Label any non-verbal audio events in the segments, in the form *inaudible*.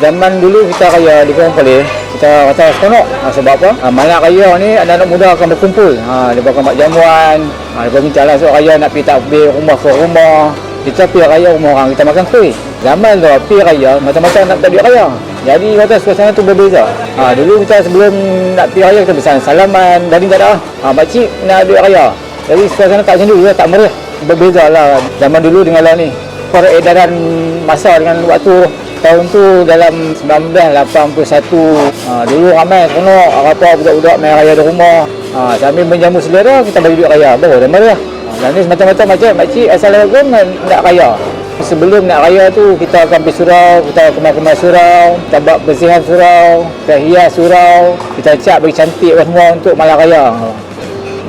zaman dulu kita kaya di Palih kita kata seronok. Ha, sebab apa? Ha, malam raya ni anak-anak muda akan berkumpul. Ha, dia akan buat jamuan ha, dia minta lah so raya nak pergi takbir rumah ke rumah. Kita pergi raya rumah orang kita makan kuih. Zaman tu pergi raya macam-macam nak tak raya. Jadi kata suasana tu berbeza. Ha, dulu kita sebelum nak pergi raya kita bersalam salaman dari tak ada ha, makcik nak duit raya. Jadi suasana tak macam dulu tak meriah berbeza lah zaman dulu dengan lah ni. Peredaran masa dengan waktu tahun tu dalam 1981 ha, dulu ramai seronok apa budak-budak main raya di rumah. Ha, sambil menjamu selera kita bagi duit raya. Baru meriah ha, dan ni macam-macam macam makcik Assalamualaikum nak raya. Sebelum nak raya tu kita akan pergi surau kita kemas-kemas surau kita buat bersihan surau kita hias surau kita cat bagi cantik semua untuk malam raya.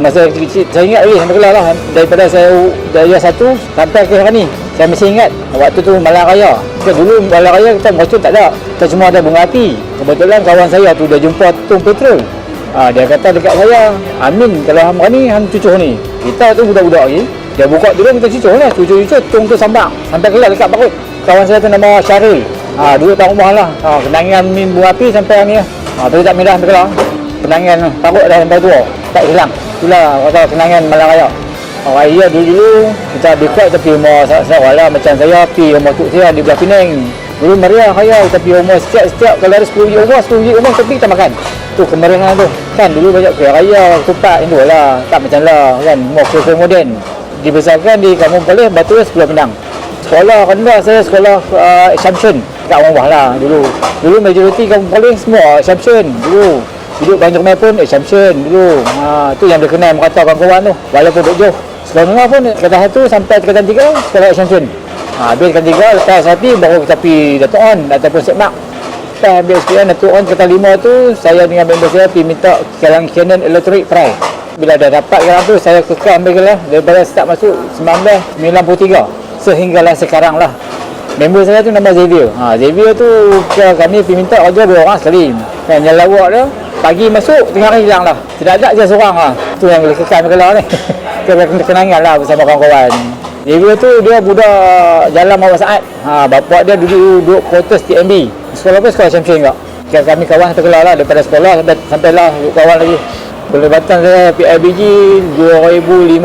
Masa kecil saya ingat lagi sampai kelas lah. Daripada saya dari satu sampai ke hari ni saya masih ingat waktu tu malam raya. Kita dulu malam raya kita meracun tak ada. Kita cuma ada bunga api. Kebetulan kawan saya tu dia jumpa tung petrol ha, dia kata dekat saya Amin kalau hang berani hang cucuh ni. Kita tu budak-budak lagi dia buka dulu kita cucuh lah. Cucuh-cucuh tung tu sambang sampai kelas dekat Parut kawan saya tu nama Syaril. Ha, dulu tak rumah lah. Ha, kenangan min bunga api sampai ni. Ha, tapi tak merah sampai kelas kenangan Parut dah sampai tua. Tak hilang. Itulah kata kenangan malam raya Oh, raya dulu kita habis kuat pergi rumah saudara lah. Macam saya pergi rumah tuk saya di belah Penang. Dulu meriah raya pergi rumah setiap-setiap kalau ada 10 biji rumah 10 biji rumah pergi kita makan. Tu kemeriahan tu. Kan dulu banyak kuih raya tupat itu lah. Tak macam lah kan. Mau kuih moden. Dibesarkan di kampung Palih Batu Sekolah Penang. Sekolah rendah saya sekolah uh, Assumption. Kat bawah lah dulu. Dulu majoriti kampung Palih semua Assumption dulu. Duduk Banjar Mai pun Assumption dulu. Ha, tu yang dia kenal merata kawan-kawan tu. Walaupun duduk jauh. Sekolah menengah pun kata satu sampai tingkatan tiga sekolah Assumption. Ha, habis tingkatan tiga lepas hati baru kita pergi Datuk On ataupun Sekmak. Lepas habis sekian Datuk On kata lima tu saya dengan member saya pergi minta kelang Canon Electric Pry. Bila dah dapat kelang tu saya kekal ambil kelang daripada start masuk 1993 sehinggalah sekarang lah. Member saya tu nama Xavier. Ha, Xavier tu kami pergi minta kerja dua orang sekali. Kan yang lawak dia pagi masuk tengah hari hilang lah tidak ada je seorang lah tu yang boleh kekal Megala ni *laughs* kenangan lah bersama kawan-kawan. Dia tu dia budak jalan Mawar Saat ha, bapak dia duduk duduk quarters TMB sekolah apa? Sekolah champion juga. Kami kawan sampai kelar lah daripada sekolah sampai, sampai lah kawan lagi. Pelibatan saya PIBG 2015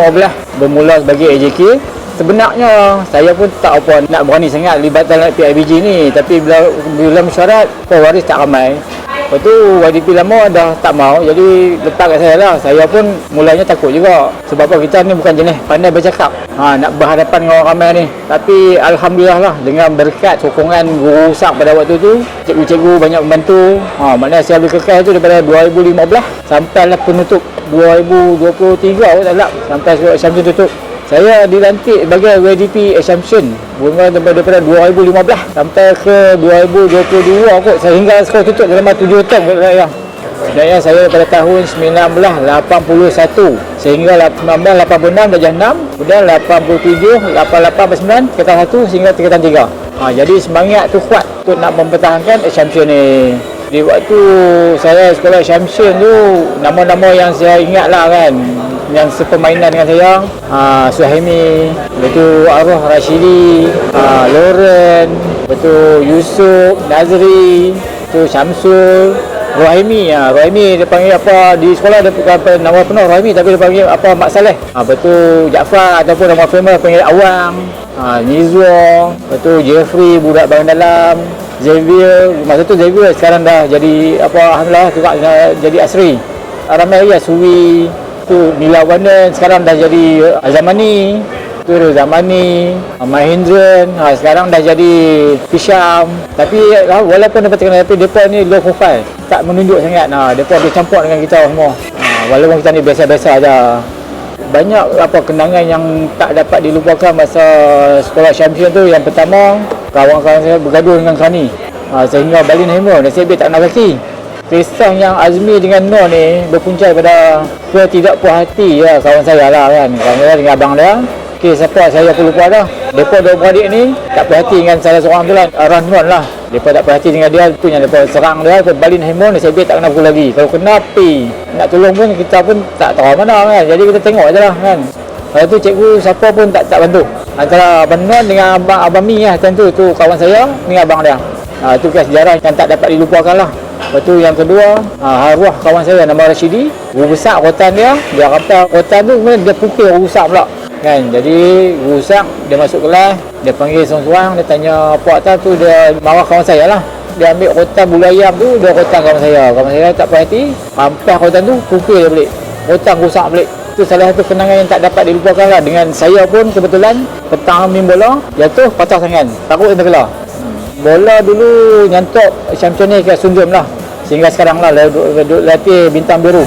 bermula sebagai AJK sebenarnya saya pun tak apa nak berani sangat libatkan PIBG ni. Tapi bila bila mesyuarat pewaris tak ramai Lepas tu YDP lama dah tak mau jadi letak kat saya lah. Saya pun mulanya takut juga. Sebab apa kita ni bukan jenis pandai bercakap. Ha, nak berhadapan dengan orang ramai ni. Tapi Alhamdulillah lah dengan berkat sokongan guru rusak pada waktu tu. Cikgu-cikgu banyak membantu. Ha, maknanya saya ambil kekal tu daripada 2015 sampailah penutup 2023 pun tak tak. Sampai Syamsul tutup. Saya dilantik sebagai WDP Assumption. Bunga daripada 2015 sampai ke 2022 kot. Sehingga sekolah tutup dalam 7 tahun kat saya. Yang saya pada tahun 1981 sehingga 1986 darjah 6 kemudian 87 88 89 tingkatan 1 sehingga tingkatan 3 ha, jadi semangat tu kuat untuk nak mempertahankan Assumption ni. Di waktu saya sekolah Assumption tu nama-nama yang saya ingat lah kan yang sepermainan dengan saya uh, Suhaimi betul apa Rashidi uh, Lauren betul Yusuf Nazri betul Syamsul Rohimi ya Rohimi dia panggil apa di sekolah dia bukan nama penuh Rohimi tapi dia panggil apa Mak Saleh. Ha, betul Jaafar ataupun nama famous panggil Awang ha, Nizwa betul Jeffrey budak barang dalam Xavier. Masa tu Xavier sekarang dah jadi apa alhamdulillah juga jadi asri. Ramai lagi Suwi tu Mila Wanan sekarang dah jadi Azamani. Tu Zamani Mahindran. Ha, sekarang dah jadi Fisham. Tapi ha, walaupun dapat terkenal tapi mereka ni low profile. Tak menunjuk sangat. Ha, mereka boleh campur dengan kita semua. Ha, walaupun kita ni biasa-biasa aja. Banyak apa kenangan yang tak dapat dilupakan masa sekolah champion tu. Yang pertama kawan-kawan saya bergaduh dengan Kani ha, sehingga Balin Hemo nasib baik tak nak kaki kisah yang Azmi dengan Nur ni berpunca pada ketidakpuas hati ya kawan saya lah kan kawan saya dengan abang dia Okay, siapa saya pun lupa dah. Mereka dua beradik ni tak perhati dengan salah seorang tu lah. Rahman lah. Mereka tak perhati dengan dia. Itu yang mereka serang dia. Mereka balin Hemon. Saya tak kena pukul lagi. Kalau kena pi. Nak tolong pun kita pun tak tahu mana kan. Jadi kita tengok je lah kan. Lepas tu cikgu siapa pun tak tak bantu. Antara Abang Nuan dengan Abang, Abang Mi lah. Tentu tu kawan saya dengan abang dia. Ha, itu kan sejarah yang tak dapat dilupakan lah. Lepas tu yang kedua, ha, arwah kawan saya nama Rashidi. Guru besar rotan dia, dia kata rotan tu kemudian dia pukul besar pula. Kan, jadi besar, dia masuk kelas, dia panggil seorang-seorang, dia tanya apa atas tu, dia marah kawan saya lah. Dia ambil rotan bulu ayam tu, dia rotan kawan saya. Kawan saya tak perhati, rampas rotan tu, pukul dia balik. Rotan rusak balik. Itu salah satu kenangan yang tak dapat dilupakan lah. Dengan saya pun kebetulan, petang main bola, jatuh, patah tangan. Takut yang. Bola dulu nyantok macam-macam ni kat Sundum lah. Sehingga sekarang lah, latih bintang biru.